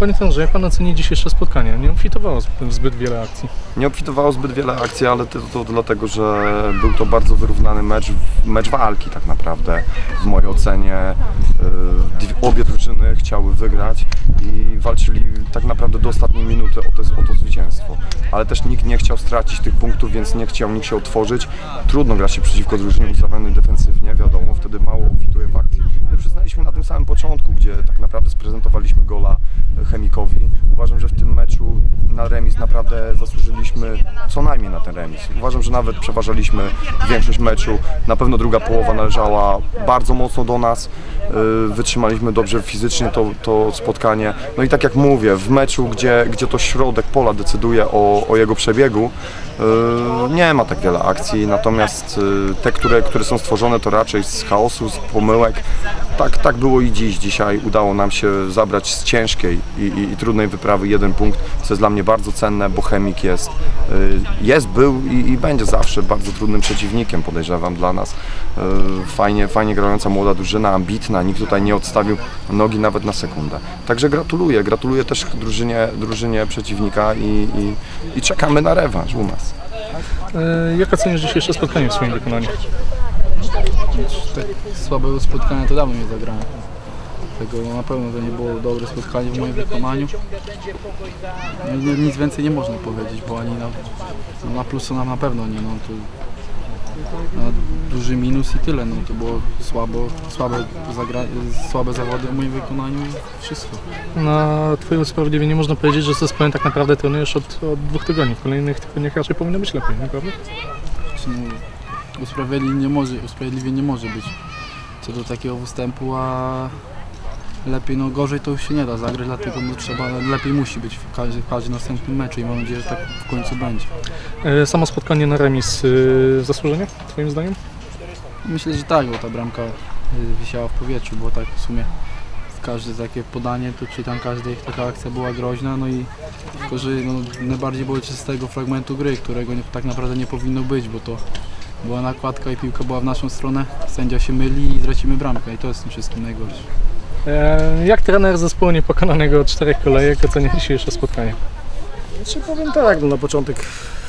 Panie trenerze, jak Pan oceni dzisiejsze spotkanie? Nie obfitowało zbyt, wiele akcji. Nie obfitowało zbyt wiele akcji, ale to, to dlatego, że był to bardzo wyrównany mecz, mecz walki tak naprawdę. W mojej ocenie dwie- obie drużyny chciały wygrać i walczyli tak naprawdę do ostatniej minuty o to, o to zwycięstwo. Ale też nikt nie chciał stracić tych punktów, więc nie chciał nikt się otworzyć. Trudno grać się przeciwko drużynie ustawionej defensywnie, wiadomo, wtedy mało obfituje w akcji. My przyznaliśmy na tym samym początku, gdzie tak naprawdę sprezentowaliśmy gola Chemikowi. Uważam, że w tym meczu na remis naprawdę zasłużyliśmy co najmniej na ten remis. Uważam, że nawet przeważaliśmy większość meczu. Na pewno druga połowa należała bardzo mocno do nas. Yy, Wytrzymaliśmy dobrze fizycznie to, to spotkanie. No i tak jak mówię, w meczu, gdzie, gdzie to środek pola decyduje o, o jego przebiegu, yy, nie ma tak wiele akcji, natomiast yy, te, które, które są stworzone, to raczej z chaosu, z pomyłek. Tak, tak było i dziś. Dzisiaj udało nam się zabrać z ciężkiej i, i, i trudnej wyprawy jeden punkt, co jest dla mnie bardzo cenne, bo Chemik jest, yy, jest był i, i będzie zawsze bardzo trudnym przeciwnikiem, podejrzewam, dla nas. Yy, Fajnie, fajnie grająca młoda drużyna, ambitna, nikt tutaj nie odstawił nogi nawet na sekundę. Także gratuluję, gratuluję też drużynie, drużynie przeciwnika i, i, czekamy na rewanż u nas. E, Jak oceniasz dzisiejsze spotkanie w swoim wykonaniu? Tak słabego spotkania to dawno nie zagrałem. Tego na pewno to nie było dobre spotkanie w moim wykonaniu. Nic więcej nie można powiedzieć, bo ani na, no, na plusu nam na pewno nie. No, to, duży minus i tyle. No, to było słabo, słabe, słabe zawody w moim wykonaniu i wszystko. Na Twoje usprawiedliwienie można powiedzieć, że zespołem tak naprawdę trenujesz od, od dwóch tygodni. W kolejnych tygodniach raczej powinno być lepiej? Czy, no, usprawiedliwienie nie może, usprawiedliwienie może być co do takiego występu, a lepiej, no gorzej to już się nie da zagrać, dlatego no, trzeba, lepiej musi być w każdym, w każdym następnym meczu i mam nadzieję, że tak w końcu będzie. E, Samo spotkanie na remis y, zasłużenie, Twoim zdaniem? Myślę, że tak, bo ta bramka y, wisiała w powietrzu, bo tak w sumie każde takie podanie, to czy tam każda ich taka akcja była groźna, no i tylko, że no, najbardziej się z tego fragmentu gry, którego nie, tak naprawdę nie powinno być, bo to była nakładka i piłka była w naszą stronę, sędzia się myli i tracimy bramkę i to jest tym wszystkim najgorsze. E, Jak trener zespołu niepokonanego od czterech kolejek ocenia dzisiejsze spotkanie? Znaczy powiem tak, no na początek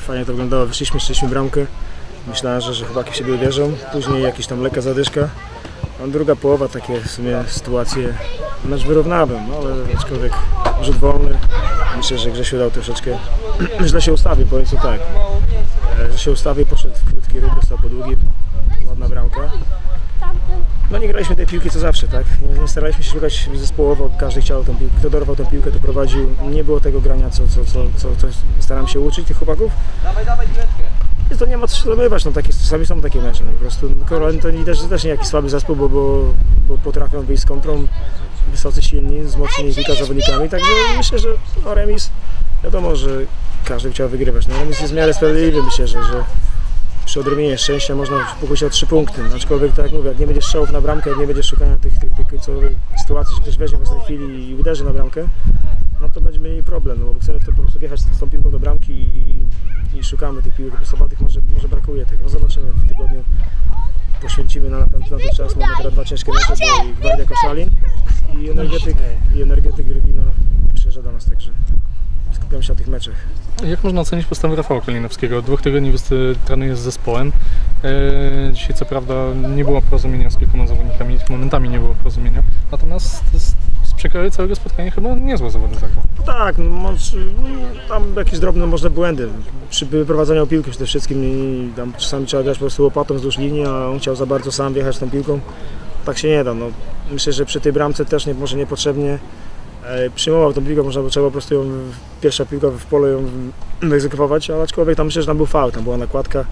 fajnie to wyglądało, wyszliśmy, strzeliśmy bramkę. Myślałem, że, że chłopaki w siebie uwierzą, później jakiś tam lekka zadyszka. A druga połowa, takie w sumie sytuacje, mecz wyrównałem, no ale aczkolwiek rzut wolny. Myślę, że Grzesiu dał troszeczkę, źle się ustawił, powiem co tak. Że się ustawił, poszedł w krótki ruch, dostał po długim, ładna bramka. No nie graliśmy tej piłki co zawsze, tak? Nie, staraliśmy się szukać zespołowo, każdy chciał tą piłkę, kto dorwał tę piłkę, to prowadził. Nie było tego grania, co, co, co, co, co staram się uczyć tych chłopaków. Więc to nie ma co się zdobywać, no takie, czasami są takie mecze, no po prostu no, to nie, też, też nie jakiś słaby zespół, bo, bo, bo potrafią wyjść z kontrą, wysocy silni, z mocnymi kilka zawodnikami, także myślę, że no, remis, wiadomo, że każdy chciał wygrywać, no remis jest w miarę sprawiedliwy, myślę, że, że przy odrobinie szczęścia można pokusić o trzy punkty, no, aczkolwiek tak jak mówię, jak nie będzie strzałów na bramkę, jak nie będzie szukania tych, tych, tych końcowych sytuacji, że ktoś weźmie w ostatniej chwili i uderzy na bramkę, no to będziemy mieli problem, no bo chcemy to po prostu wjechać z tą piłką do bramki i, i szukamy tych piłek, tych może, może brakuje tego, no zobaczymy w tygodniu, poświęcimy na, ten, na czas, mamy teraz dwa ciężkie mecze, bo i Gwardia Koszalin i energetyk, i energetyk Rywino przyjeżdża do nas, także skupiamy się na tych meczach. Jak można ocenić postawę Rafała Kalinowskiego? Od dwóch tygodni trenuje z zespołem. E, Dzisiaj co prawda nie było porozumienia z kilkoma zawodnikami, momentami nie było porozumienia. Natomiast przekroju całego spotkania chyba niezłe zawody zagrał. No tak, no, może, no, tam jakieś drobne może błędy przy wyprowadzaniu piłki przede wszystkim i tam czasami trzeba grać po prostu łopatą wzdłuż linii, a on chciał za bardzo sam wjechać tą piłką. Tak się nie da. No. Myślę, że przy tej bramce też nie, może niepotrzebnie e, przyjmował tą piłkę, można trzeba po prostu ją, pierwsza piłka w pole ją wyegzekwować, ale aczkolwiek tam myślę, że tam był faul, tam była nakładka.